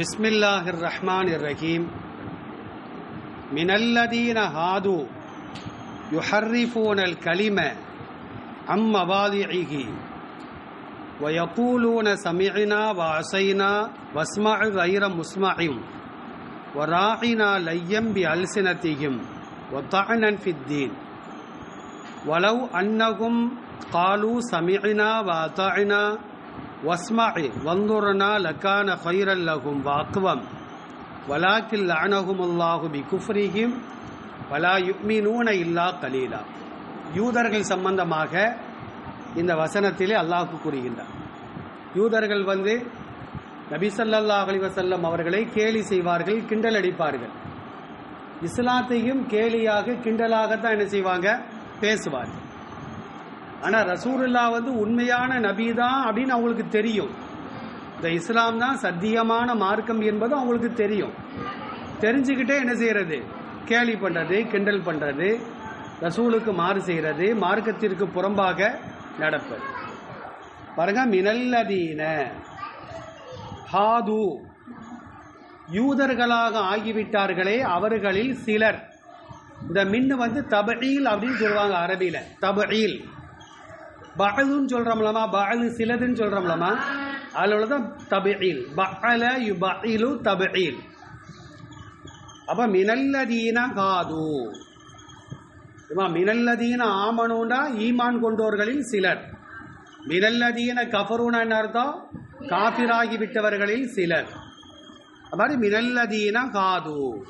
بسم الله الرحمن الرحيم. من الذين هادوا يحرفون الكلمة عن مواضعه ويقولون سمعنا وعصينا واسمع غير مسمع وراعنا ليا بألسنتهم وطعنا في الدين. ولو أنهم قالوا سمعنا وأطعنا வஸ்மாயி வங்குர்னா லக்கான ஹைரல் vacuum. வலாக்கில் லானகுமுல்லாஹு B குஃப்ரிஹிம் வலா யுக்மினூன இல்லா கலீலா. யூதர்கள் சம்பந்தமாக இந்த வசனத்திலே அல்லாஹு கூறுகின்றார். யூதர்கள் வந்து நபிசல்லா அலிவசல்லம் அவர்களை கேலி செய்வார்கள் கிண்டல் அடிப்பார்கள். இஸ்லாத்தையும் கேலியாக கிண்டலாகத்தான் என்ன செய்வாங்க? பேசுவார்கள். ஆனால் ரசூலுல்லா வந்து உண்மையான நபி தான் அப்படின்னு அவங்களுக்கு தெரியும். இந்த இஸ்லாம் தான் சத்தியமான மார்க்கம் என்பது அவங்களுக்கு தெரியும். தெரிஞ்சுக்கிட்டே என்ன செய்யறது? கேலி பண்ணுறது கிண்டல் பண்ணுறது ரசூலுக்கு மாறு செய்கிறது மார்க்கத்திற்கு புறம்பாக நடப்பது. பாருங்க மினல்லதீன ஹாது. யூதர்களாக ஆகிவிட்டார்களே அவர்களில் சிலர். இந்த மின்னு வந்து தபீல் அப்படின்னு சொல்லுவாங்க அரபியில. தபீல். பஅலுன்னு சொல்றோம்லமா பஅலு சிலதுன்னு சொல்றோம்லமா அதில் தான் பகல யு யுபஇலு தபீல். அப்போ மினல்லதீன காது. இம்மா மினல்லதீன ஆமனுண்டா ஈமான் கொண்டோர்களில் சிலர். மினல்லதீன கஃபருனா என்ன அர்த்தம்? காபிராகி விட்டவர்களில் சிலர். அது மாதிரி மினல்லதீன காது.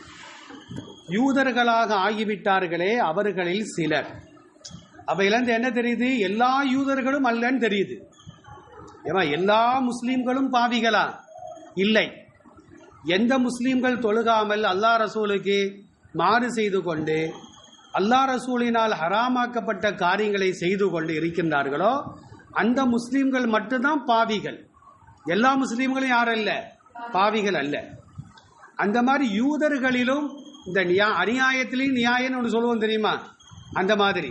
யூதர்களாக ஆகிவிட்டார்களே அவர்களில் சிலர். அவையிலேருந்து என்ன தெரியுது? எல்லா யூதர்களும் அல்லன்னு தெரியுது. ஏமா எல்லா முஸ்லீம்களும் பாவிகளா? இல்லை. எந்த முஸ்லீம்கள் தொழுகாமல் அல்லா ரசூலுக்கு மாறு செய்து கொண்டு அல்லா ரசூலினால் ஹராமாக்கப்பட்ட காரியங்களை செய்து கொண்டு இருக்கின்றார்களோ அந்த முஸ்லீம்கள் மட்டும்தான் பாவிகள். எல்லா முஸ்லீம்களும் யாரும் அல்ல? பாவிகள் அல்ல. அந்த மாதிரி யூதர்களிலும் இந்த நியா அநியாயத்திலையும் நியாயம்னு ஒன்று சொல்லுவோம் தெரியுமா? அந்த மாதிரி.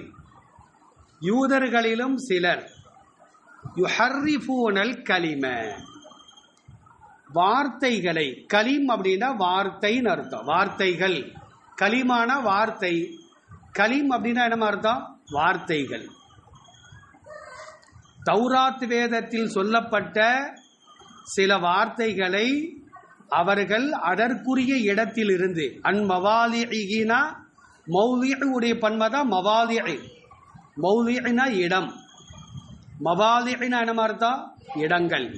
யூதர்களிலும் சிலர் யுஹர்ரிஃபூனல் கலிம. வார்த்தைகளை கலிம் அப்படின்னா வார்த்தைன்னு அர்த்தம். வார்த்தைகள். கலிமான வார்த்தை. கலிம் அப்படின்னா என்ன அர்த்தம்? வார்த்தைகள். தௌராத் வேதத்தில் சொல்லப்பட்ட சில வார்த்தைகளை அவர்கள் அதற்குரிய இடத்தில் இருந்து அன்மவாலினா பன்மை தான் மவாலி மௌலினா இடம். மவாலினா என்ன அர்த்தம் இடங்கள்.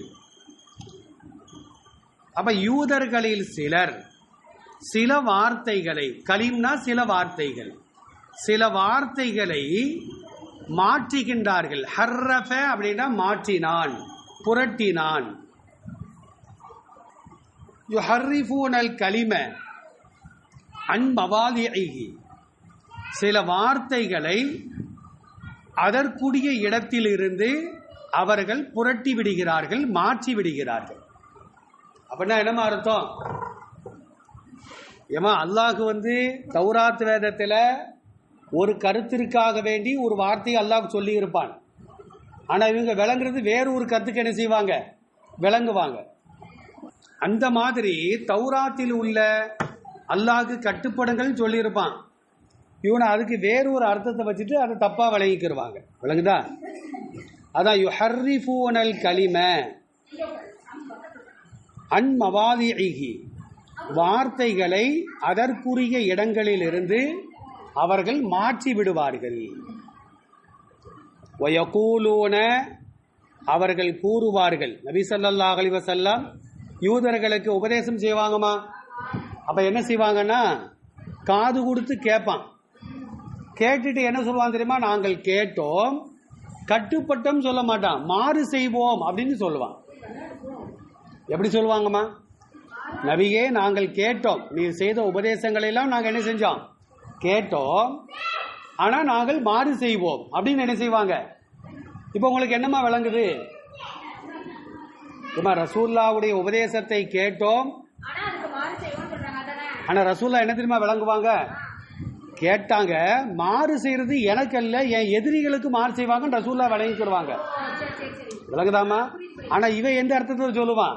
அப்ப யூதர்களில் சிலர் சில வார்த்தைகளை கலீம்னா சில வார்த்தைகள் சில வார்த்தைகளை மாற்றுகின்றார்கள். ஹர்ரஃப அப்படின்னா மாற்றினான் புரட்டினான். யுஹர்ரிஃபூனல் கலிம அன் சில வார்த்தைகளை அதற்குரிய இடத்திலிருந்து அவர்கள் புரட்டி விடுகிறார்கள் மாற்றி விடுகிறார்கள். அப்படின்னா என்னமா அர்த்தம்? ஏமா அல்லாஹ் வந்து தௌராத் வேதத்தில் ஒரு கருத்திற்காக வேண்டி ஒரு வார்த்தையை அல்லாஹ் சொல்லியிருப்பான். ஆனால் இவங்க விளங்குறது வேறு ஒரு கருத்துக்கு என்ன செய்வாங்க? விளங்குவாங்க. அந்த மாதிரி தௌராத்தில் உள்ள அல்லாஹ்க்கு கட்டுப்படங்கள் சொல்லியிருப்பான். இவனை அதுக்கு வேறு ஒரு அர்த்தத்தை வச்சுட்டு அதை தப்பாக விளங்கிக்கிருவாங்க. விளங்குதா? அதான் யுஹர்ரிஃபூனல் களிம அன்மவாதிஹி வார்த்தைகளை அதற்குரிய இடங்களிலிருந்து அவர்கள் மாற்றி விடுவார்கள். வயகூலூன அவர்கள் கூறுவார்கள். நபி ஸல்லல்லாஹு அலைஹி யூதர்களுக்கு உபதேசம் செய்வாங்கம்மா. அப்ப என்ன செய்வாங்கன்னா காது கொடுத்து கேட்பான். கேட்டுட்டு என்ன சொல்லுவான் தெரியுமா? நாங்கள் கேட்டோம் கட்டுப்பட்டோம் சொல்ல மாட்டான். மாறு செய்வோம் அப்படின்னு சொல்லுவான். எப்படி சொல்லுவாங்கம்மா? நபியே நாங்கள் கேட்டோம். நீ செய்த உபதேசங்களை எல்லாம் நாங்கள் என்ன செஞ்சோம்? கேட்டோம். ஆனால் நாங்கள் மாறு செய்வோம். அப்படின்னு என்ன செய்வாங்க? இப்போ உங்களுக்கு என்னம்மா விளங்குது? இம்மா ரசூல்லாவுடைய உபதேசத்தை கேட்டோம். ஆனால் ரசூல்லா என்ன தெரியுமா விளங்குவாங்க? கேட்டாங்க மாறு செய்யறது எனக்கு அல்ல என் எதிரிகளுக்கு மாறு செய்வாங்க ரசூல்லா விளங்கிக்கிடுவாங்க சொல்லுவாங்க விளங்குதாமா ஆனா இவன் எந்த அர்த்தத்தில் சொல்லுவான்?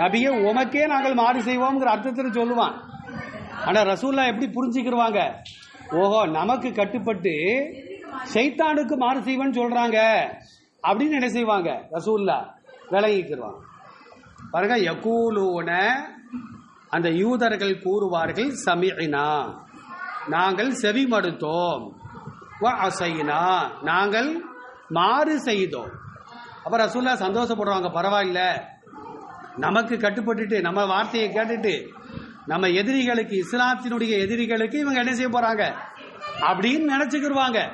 நபிய உமக்கே நாங்கள் மாறு செய்வோம்ங்கிற அர்த்தத்தில் சொல்லுவான். ஆனா ரசூல்லா எப்படி புரிஞ்சுக்கிடுவாங்க ஓஹோ நமக்கு கட்டுப்பட்டு சைத்தானுக்கு மாறு செய்வன் சொல்றாங்க. அப்படின்னு என்ன செய்வாங்க? ரசூல்லா விளங்கிக்கிடுவான் பாருங்க யகூலூன அந்த யூதர்கள் கூறுவார்கள் சமீனா நாங்கள் செவி மறுத்தோம் அசைனா நாங்கள் மாறு செய்தோம். அப்ப ரசூல்லா சந்தோஷப்படுவாங்க பரவாயில்ல. நமக்கு கட்டுப்பட்டுட்டு நம்ம வார்த்தையை கேட்டுட்டு நம்ம எதிரிகளுக்கு இஸ்லாத்தினுடைய எதிரிகளுக்கு இவங்க என்ன செய்ய போறாங்க? அப்படின்னு நினைச்சுக்கிடுவாங்க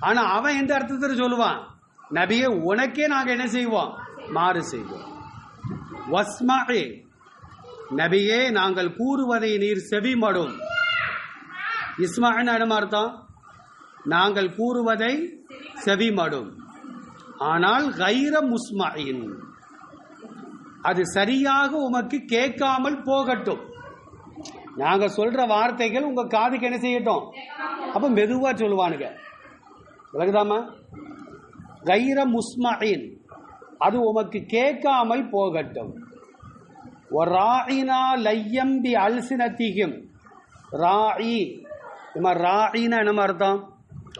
ஆனா அவன் எந்த அர்த்தத்தில் சொல்லுவான்? நபியே உனக்கே நாங்க என்ன செய்வோம்? மாறு செய்வோம். வஸ்மாரே நபியே நாங்கள் கூறுவதை நீர் செவிமடும். இஸ்மான்னு என்ன அர்த்தம்? நாங்கள் கூறுவதை செவிமடும். ஆனால் கைர முஸ்மாயின். அது சரியாக உமக்கு கேட்காமல் போகட்டும். நாங்க சொல்ற வார்த்தைகள் உங்க காதுக்கு என்ன செய்யட்டும்? அப்ப மெதுவா சொல்லுவானுங்க. விளக்குதாமா கைர முஸ்மாயின். அது உமக்கு கேட்காமல் போகட்டும். ராயினா லையம்பி அல்சினத்திகும். ராயி நம்ம ராயின்னா என்ன அர்த்தம்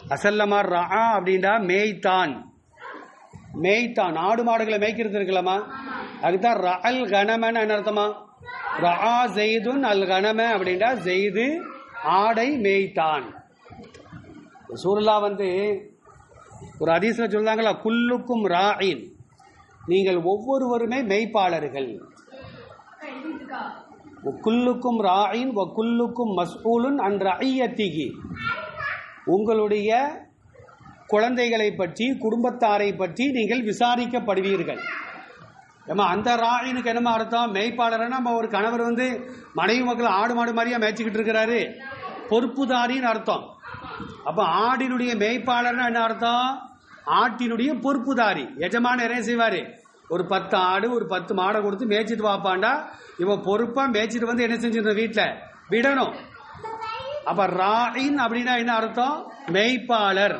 அசல்லமா ரா அப்படின்னா மேய்த்தான். மேய்த்தான். ஆடு மாடுகளை மேய்க்கிறது இருக்கலாமா அதுதான் அல் கணமன்னு என்ன அர்த்தமா ரா ஜெய்துன் அல் கணம அப்படின்னா ஜெய்து ஆடை மேய்த்தான். சூர்லா வந்து ஒரு அதிசல சொல்றாங்களா குல்லுக்கும் ராயின். நீங்கள் ஒவ்வொருவருமே மெய்ப்பாளர்கள். குல்லுக்கும் ராயின் குல்லுக்கும் மஸ்ஊலுன் அன் ரஐயத்திகி உங்களுடைய குழந்தைகளை பற்றி குடும்பத்தாரை பற்றி நீங்கள் விசாரிக்கப்படுவீர்கள். ஏமா அந்த ராயினுக்கு என்னமா அர்த்தம்? மேய்ப்பாளர்னா நம்ம ஒரு கணவர் வந்து மனைவி மக்கள் ஆடு மாடு மாதிரியா மேய்ச்சிக்கிட்டு இருக்கிறாரு. பொறுப்புதாரின்னு அர்த்தம். அப்போ ஆடினுடைய மேய்ப்பாளர்னா என்ன அர்த்தம்? ஆட்டினுடைய பொறுப்புதாரி. எஜமான என்ன செய்வாரு? ஒரு பத்து ஆடு ஒரு பத்து மாடை கொடுத்து மேய்ச்சிட்டு வாப்பாண்டா. இவன் பொறுப்பாக மேய்ச்சிட்டு வந்து என்ன செஞ்சிருந்த வீட்டில் விடணும். அப்போ ராயின் அப்படின்னா என்ன அர்த்தம்? மெய்ப்பாளர்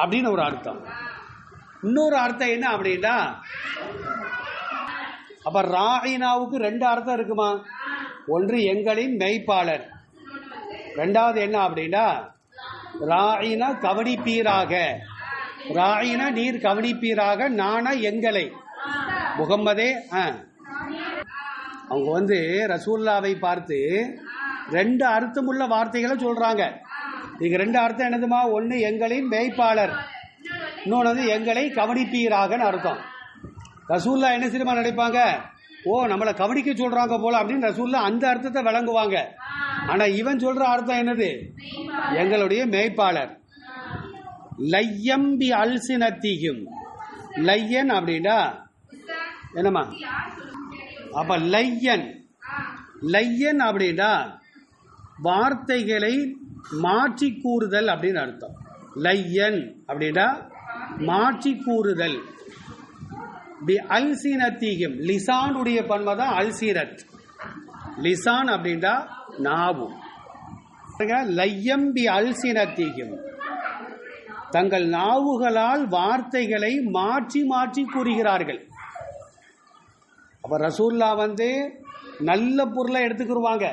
அப்படின்னு ஒரு அர்த்தம். இன்னொரு அர்த்தம் என்ன அப்படின்னா அப்ப ராயினாவுக்கு ரெண்டு அர்த்தம் இருக்குமா? ஒன்று எங்களின் மெய்ப்பாளர். ரெண்டாவது என்ன அப்படின்னா ராயினா கவனிப்பீராக ராயினா நீர் கவனிப்பீராக நானா எங்களை. முகம்மதே ஆ. அவங்க வந்து ரசூல்லாவை பார்த்து ரெண்டு அர்த்தமுள்ள வார்த்தைகளை சொல்றாங்க. இங்க ரெண்டு அர்த்தம் என்னதுமா? ஒன்று எங்களின் மேய்ப்பாளர் இன்னொன்று வந்து எங்களை கவனிப்பீராகன்னு அர்த்தம். ரசூல்லா என்ன சினிமா நினைப்பாங்க? ஓ நம்மளை கவனிக்க சொல்றாங்க போல அப்படின்னு ரசூல்லா அந்த அர்த்தத்தை விளங்குவாங்க. ஆனா இவன் சொல்ற அர்த்தம் என்னது? எங்களுடைய மேய்ப்பாளர். லையம்பி அல்சினத்தியும். லையன் அப்படின்னா என்னம்மா? அப்ப லையன். லையன் அப்படின்னா வார்த்தைகளை மாற்றி கூறுதல் அப்படின்னு அர்த்தம். லையன் அப்படின்னா மாற்றி கூறுதல் பி அல்சீனத்தீகம் லிசானுடைய பன்மை தான் அல்சீரத் லிசான் அப்படின்னா நாவும் லையம் பி அல்சீனத்தீகம். தங்கள் நாவுகளால் வார்த்தைகளை மாற்றி மாற்றி கூறுகிறார்கள். அப்போ ரசூல்லா வந்து நல்ல பொருளை எடுத்துக்கிருவாங்க.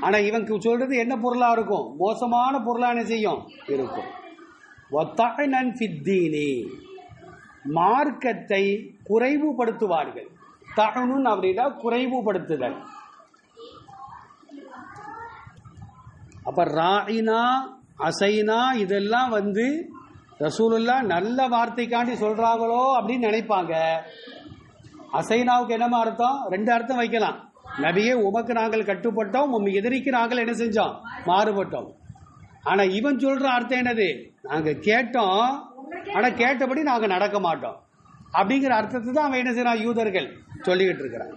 ஆனால் இவங்க சொல்கிறது என்ன பொருளாக இருக்கும்? மோசமான பொருளாக என்ன செய்யும்? இருக்கும். ஒத்தாய்னன் ஃபித்தீனி. மார்க்கத்தை குறைவுபடுத்துவார்கள். தகனுன் அப்படின்னா குறைவுபடுத்துதல். அப்போ ராயினா அசைனா இதெல்லாம் வந்து ரசூலுல்லா நல்ல வார்த்தைக்காண்டி சொல்கிறாங்களோ அப்படின்னு நினைப்பாங்க. அசைனாவுக்கு என்னமா அர்த்தம்? ரெண்டு அர்த்தம் வைக்கலாம். நபியே உமக்கு நாங்கள் கட்டுப்பட்டோம். உம் எதிரிக்கு நாங்கள் என்ன செஞ்சோம்? மாறுபட்டோம். ஆனா இவன் சொல்ற அர்த்தம் என்னது? நாங்க கேட்டோம். ஆனா கேட்டபடி நாங்க நடக்க மாட்டோம். அப்படிங்கிற அர்த்தத்தை தான் அவன் என்ன செய்யறான் யூதர்கள் சொல்லிக்கிட்டு இருக்கிறான்.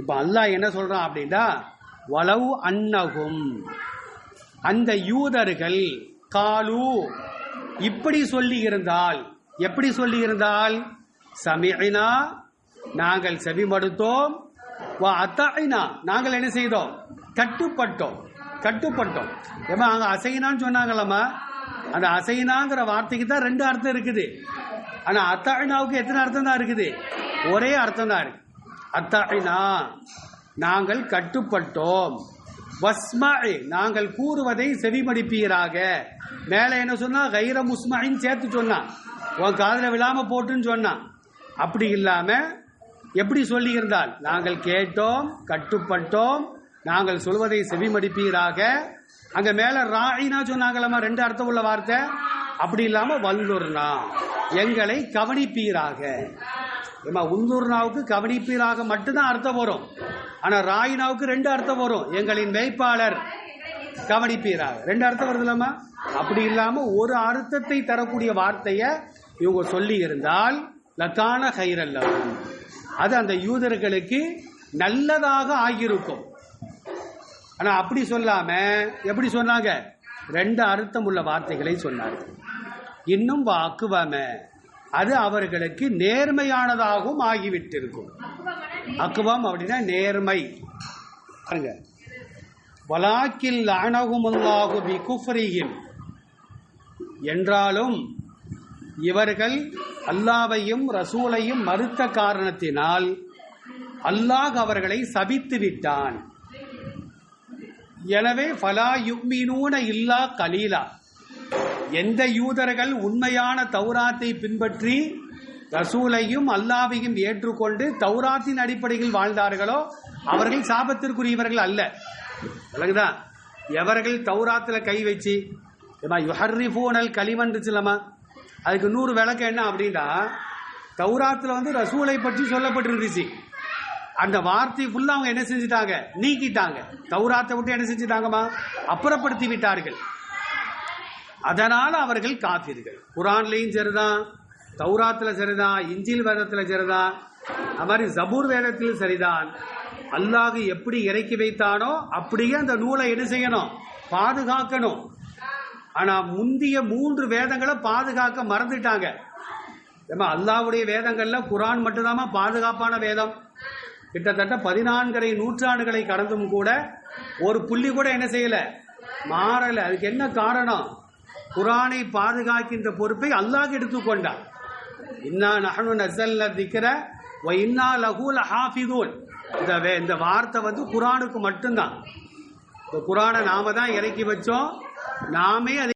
இப்ப அல்லாஹ் என்ன சொல்றான் அப்படின்னா வளவு அன்னகும் அந்த யூதர்கள் காலு இப்படி சொல்லி இருந்தால் எப்படி சொல்லி இருந்தால்? சமிழினா நாங்கள் செவிமடுத்தோம். வா நாங்கள் என்ன செய்தோம்? கட்டுப்பட்டோம். கட்டுப்பட்டோம். ஏமா அங்க அசைனான்னு சொன்னாங்களாமா அந்த அசைனாங்கிற வார்த்தைக்கு தான் ரெண்டு அர்த்தம் இருக்குது. ஆனா அத்தாழினாவுக்கு எத்தனை அர்த்தம் தான் இருக்குது? ஒரே அர்த்தம் தான் இருக்கு. அத்தாழினா நாங்கள் கட்டுப்பட்டோம். வஸ்மாய் நாங்கள் கூறுவதை செவிமடிப்பீராக. மேலே என்ன சொன்னா? கைர முஸ்மாயின்னு சேர்த்து சொன்னான். உன் காதில் விழாம போட்டுன்னு சொன்னான். அப்படி இல்லாம எப்படி சொல்லியிருந்தால் நாங்கள் கேட்டோம் கட்டுப்பட்டோம் நாங்கள் சொல்வதை செவிமடிப்பீராக. அங்க மேல ராயினா சொன்னாங்களம்மா ரெண்டு அர்த்தம் உள்ள வார்த்தை. அப்படி இல்லாம வல்லுர்னா எங்களை கவனிப்பீராக. ஏமா உந்துர்னாவுக்கு கவனிப்பீராக மட்டும்தான் அர்த்தம் வரும். ஆனா ராயினாவுக்கு ரெண்டு அர்த்தம் வரும். எங்களின் மேய்ப்பாளர் கவனிப்பீராக. ரெண்டு அர்த்தம் வருது இல்லாமா அப்படி இல்லாம ஒரு அர்த்தத்தை தரக்கூடிய வார்த்தைய இவங்க சொல்லி இருந்தால் லக்கான ஹைரல்லவும் அது அந்த யூதர்களுக்கு நல்லதாக ஆகியிருக்கும். ஆனா அப்படி சொல்லாம எப்படி சொன்னாங்க? ரெண்டு அர்த்தம் உள்ள வார்த்தைகளை சொன்னார்கள் இன்னும் வாக்குவம அது அவர்களுக்கு நேர்மையானதாகவும் ஆகிவிட்டிருக்கும். அக்குவம் அப்படின்னா நேர்மை. பாருங்க. வலாக்கில் அணகுமுல்லாகு பி குஃப்ரியும் என்றாலும் இவர்கள் அல்லாவையும் ரசூலையும் மறுத்த காரணத்தினால் அல்லாஹ் அவர்களை சபித்து விட்டான். எனவே ஃபலா யுக்மினூன இல்லா கலீலா. எந்த யூதர்கள் உண்மையான தௌராத்தை பின்பற்றி ரசூலையும் அல்லாவையும் ஏற்றுக்கொண்டு தௌராத்தின் அடிப்படையில் வாழ்ந்தார்களோ அவர்கள் சாபத்திற்குரியவர்கள் அல்ல. விளங்குதா? எவர்கள் தௌராத்தில் கை வச்சு யுஹர்ரிஃபூனல் களிமன்றுச்சுலமா அதுக்கு நூறு விளக்கம் என்ன அப்படின்னா தௌராத்தில் வந்து ரசூலை பற்றி சொல்லப்பட்டிருந்துச்சு. அந்த வார்த்தை ஃபுல்லாக அவங்க என்ன செஞ்சுட்டாங்க? நீக்கிட்டாங்க. தௌராத்தை விட்டு என்ன செஞ்சுட்டாங்கம்மா? அப்புறப்படுத்தி விட்டார்கள். அதனால் அவர்கள் காத்தீர்கள் குரான்லேயும் சரிதான் தௌராத்தில் சரிதான் இஞ்சில் வேதத்தில் சரிதான். அது மாதிரி ஜபூர் வேதத்திலும் சரிதான். அல்லாஹ் எப்படி இறக்கி வைத்தானோ அப்படியே அந்த நூலை என்ன செய்யணும்? பாதுகாக்கணும். ஆனா முந்திய மூன்று வேதங்களை பாதுகாக்க மறந்துட்டாங்க. ஏம்மா அல்லாஹ்வுடைய வேதங்கள்ல குரான் மட்டும்தாம்மா பாதுகாப்பான வேதம். கிட்டத்தட்ட பதினான்கரை நூற்றாண்டுகளை கடந்தும் கூட ஒரு புள்ளி கூட என்ன செய்யல? மாறல. அதுக்கு என்ன காரணம்? குரானை பாதுகாக்கின்ற பொறுப்பை அல்லாஹ் எடுத்துக்கொண்டான் இன்னா நகனு நஸல்ன திக்கிற இன்னா லஹு லஹாஃபிதூன். இந்த வே- இந்த வார்த்தை வந்து குரானுக்கு மட்டும்தான். இந்த குரானை நாம தான் இறக்கி வச்சோம். நாமே அதை